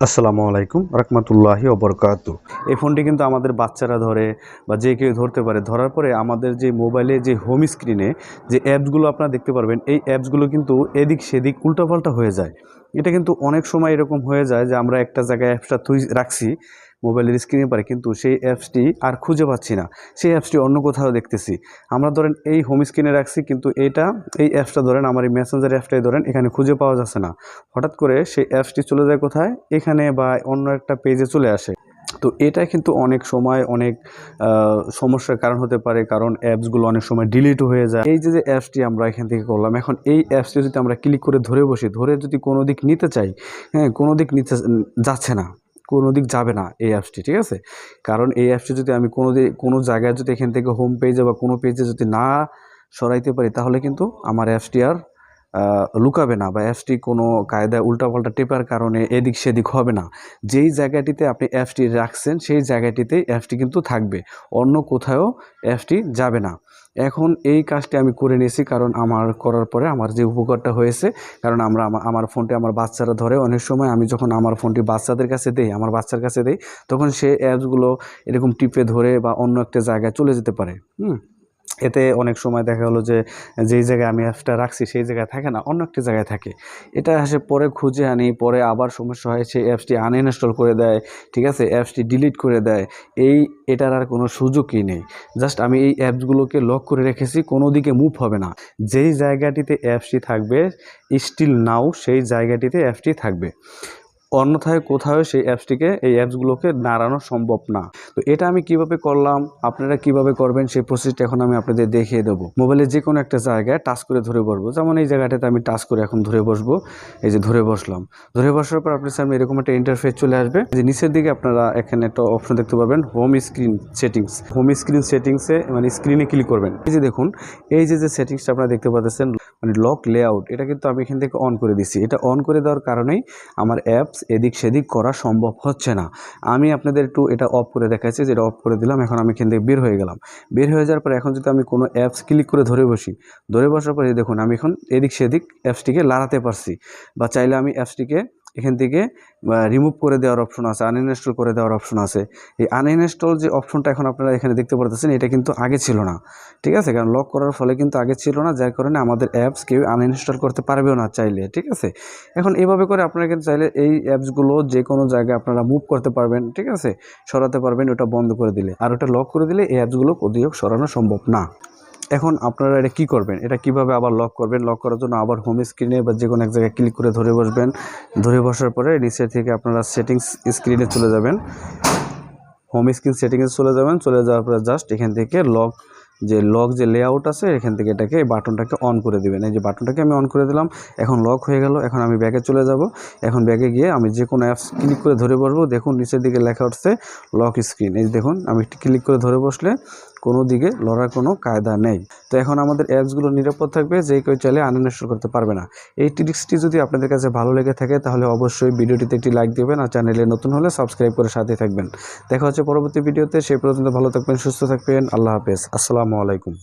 আসসালামু আলাইকুম, রহমতুল্লাহি ওবরকাত এই ফোনটি কিন্তু আমাদের বাচ্চারা ধরে বা যে কেউ ধরতে পারে। ধরার পরে আমাদের যে মোবাইলে যে হোম স্ক্রিনে যে অ্যাপসগুলো আপনারা দেখতে পারবেন, এই অ্যাপসগুলো কিন্তু এদিক সেদিক উল্টাপাল্টা হয়ে যায়। এটা কিন্তু অনেক সময় এরকম হয়ে যায় যে আমরা একটা জায়গায় অ্যাপসটা থুই রাখছি মোবাইলের স্ক্রিনে পারে কিন্তু সেই অ্যাপসটি আর খুঁজে পাচ্ছি না। সেই অ্যাপসটি অন্য কোথাও দেখতেছি। আমরা ধরেন এই হোম স্ক্রিনে রাখছি, কিন্তু এটা, এই অ্যাপসটা ধরেন আমার এই মেসেঞ্জার অ্যাপটাই ধরেন এখানে খুঁজে পাওয়া যাচ্ছে না। হঠাৎ করে সেই অ্যাপসটি চলে যায় কোথায়? এখানে বা অন্য একটা পেজে চলে আসে। তো এটা কিন্তু অনেক সময় অনেক সমস্যার কারণ হতে পারে, কারণ অ্যাপসগুলো অনেক সময় ডিলিট হয়ে যায়। এই যে যে অ্যাপসটি আমরা এখান থেকে করলাম, এখন এই অ্যাপসটি যদি আমরা ক্লিক করে ধরে বসি, ধরে যদি কোনো দিক নিতে চাই হ্যাঁ কোনো দিক নিতে যাচ্ছে না কোনো দিক যাবে না এই অ্যাপসটি ঠিক আছে? কারণ এই অ্যাপসটি যদি আমি কোনো দিক, কোনো জায়গায় যদি এখান থেকে হোম পেজে বা কোনো পেজে যদি না সরাইতে পারি, তাহলে কিন্তু আমার অ্যাপসটি আর লুকাবে না বা অ্যাপসটি কোনো কায়দায় উল্টাপাল্টা টেপার কারণে এদিক সেদিক হবে না। যেই জায়গাটিতে আপনি অ্যাপসটি রাখছেন, সেই জায়গাটিতেই অ্যাপসটি কিন্তু থাকবে। অন্য কোথাও অ্যাপসটি যাবে না। এখন এই কাজটি আমি করে নিয়েছি কারণ আমার করার পরে আমার যে উপকারটা হয়েছে, কারণ আমরা আমার ফোনটি আমার বাচ্চারা ধরে অনেক সময় আমি যখন আমার ফোনটি বাচ্চাদের কাছে দেই, আমার বাচ্চার কাছে দেই, তখন সে অ্যাপসগুলো এরকম টিপে ধরে বা অন্য একটা জায়গায় চলে যেতে পারে, হুম। এতে অনেক সময় দেখা হলো যে যেই জায়গায় আমি অ্যাপসটা রাখছি সেই জায়গায় থাকে না, অন্য একটা জায়গায় থাকে। এটা আসে পরে খুঁজে আনি, পরে আবার সমস্যা হয় সেই অ্যাপসটি আনইনস্টল করে দেয়, ঠিক আছে? অ্যাপসটি ডিলিট করে দেয়। এই এটার আর কোনো সুযোগই নেই। জাস্ট আমি এই অ্যাপসগুলোকে লক করে রেখেছি, কোনো দিকে মুভ হবে না। যেই জায়গাটিতে অ্যাপসটি থাকবে স্টিল নাও সেই জায়গাটিতে অ্যাপসটি থাকবে। অন্যথায় কোথাও সেই অ্যাপসটিকে, এই অ্যাপসগুলোকে নাড়ানো সম্ভব না। তো এটা আমি কীভাবে করলাম, আপনারা কীভাবে করবেন, সেই প্রসেসটা এখন আমি আপনাদের দেখিয়ে দেবো। মোবাইলে যে কোনো একটা জায়গায় টাচ করে ধরে বসবো। যেমন এই জায়গাটাতে আমি টাচ করে এখন ধরে বসবো, এই যে ধরে বসলাম। ধরে বসার পর আপনার সামনে এরকম একটা ইন্টারফেস চলে আসবে, যে নিচের দিকে আপনারা এখানে একটা অপশন দেখতে পাবেন home screen settings home screen সেটিংসে মানে স্ক্রিনে ক্লিক করবেন। এই যে দেখুন, এই যে যে সেটিংসটা আপনারা দেখতে পাচ্ছেন মানে লক লেআউট এটা কিন্তু আমি এখান থেকে অন করে দিছি এটা অন করে দেওয়ার কারণেই আমার অ্যাপস এদিক সেদিক করা সম্ভব হচ্ছে না। আমি আপনাদের একটু এটা অফ করে দেখাচ্ছি যেটা অফ করে দিলাম, এখন আমি এখান থেকে বের হয়ে গেলাম। বের হয়ে যাওয়ার পর এখন যদি আমি কোনো অ্যাপস ক্লিক করে ধরে বসি, ধরে বসার পরে দেখুন, আমি এখন এদিক সেদিক অ্যাপসটিকে লাড়াতে পারছি। বা চাইলে আমি অ্যাপসটিকে এখান থেকে রিমুভ করে দেওয়ার অপশন আছে আনইনস্টল করে দেওয়ার অপশন আছে। এই আনইনস্টল যে অপশনটা এখন আপনারা এখানে দেখতে পারতেছেন, এটা কিন্তু আগে ছিল না। ঠিক আছে? কারণ লক করার ফলে কিন্তু আগে ছিল না, যার কারণে আমাদের অ্যাপস কেউ আনইনস্টল করতে পারবেও না চাইলে। ঠিক আছে? এখন এভাবে করে আপনারা কিন্তু চাইলে এই অ্যাপসগুলো যে কোনো জায়গায় আপনারা মুভ করতে পারবেন, ঠিক আছে? সরাতে পারবেন, ওটা বন্ধ করে দিলে। আর ওটা লক করে দিলে এই অ্যাপসগুলো কোথাও সরানো সম্ভব না। এখন আপনারা এটা কী করবেন? এটা কীভাবে আবার লক করবেন? লক করার জন্য আবার হোম স্ক্রিনে বা যে কোনো এক জায়গায় ক্লিক করে ধরে বসবেন। ধরে বসার পরে নিচের থেকে আপনারা সেটিংস স্ক্রিনে চলে যাবেন। হোম স্ক্রিন সেটিংয়ে চলে যাবেন। চলে যাওয়ার পরে জাস্ট এখান থেকে লক যে লক যে লেআউট আছে, এখান থেকে এটাকে এই বাটনটাকে অন করে দেবেন। এই যে বাটনটাকে আমি অন করে দিলাম, এখন লক হয়ে গেল, এখন আমি ব্যাগে চলে যাব। এখন ব্যাগে গিয়ে আমি যে কোনো অ্যাপস ক্লিক করে ধরে বসবো। দেখুন, নিচের দিকে লেখা উঠছে লক স্ক্রিন এই দেখুন, আমি একটু ক্লিক করে ধরে বসলে কোনো দিকে লড়ার কোনো কায়দা নেই। তো এখন আমাদের অ্যাপসগুলো নিরাপদ থাকবে, যে কেউ চাইলে আনইনস্টল করতে পারবে না। এই ট্রিক্সটি যদি আপনাদের কাছে ভালো লেগে থাকে, তাহলে অবশ্যই ভিডিওটিতে একটি লাইক দেবেন আর চ্যানেলে নতুন হলে সাবস্ক্রাইব করে সাথে থাকবেন। দেখা হচ্ছে পরবর্তী ভিডিওতে সেই পর্যন্ত ভালো থাকবেন, সুস্থ থাকবেন, আল্লাহ হাফেজ। আসসালামু আলাইকুম।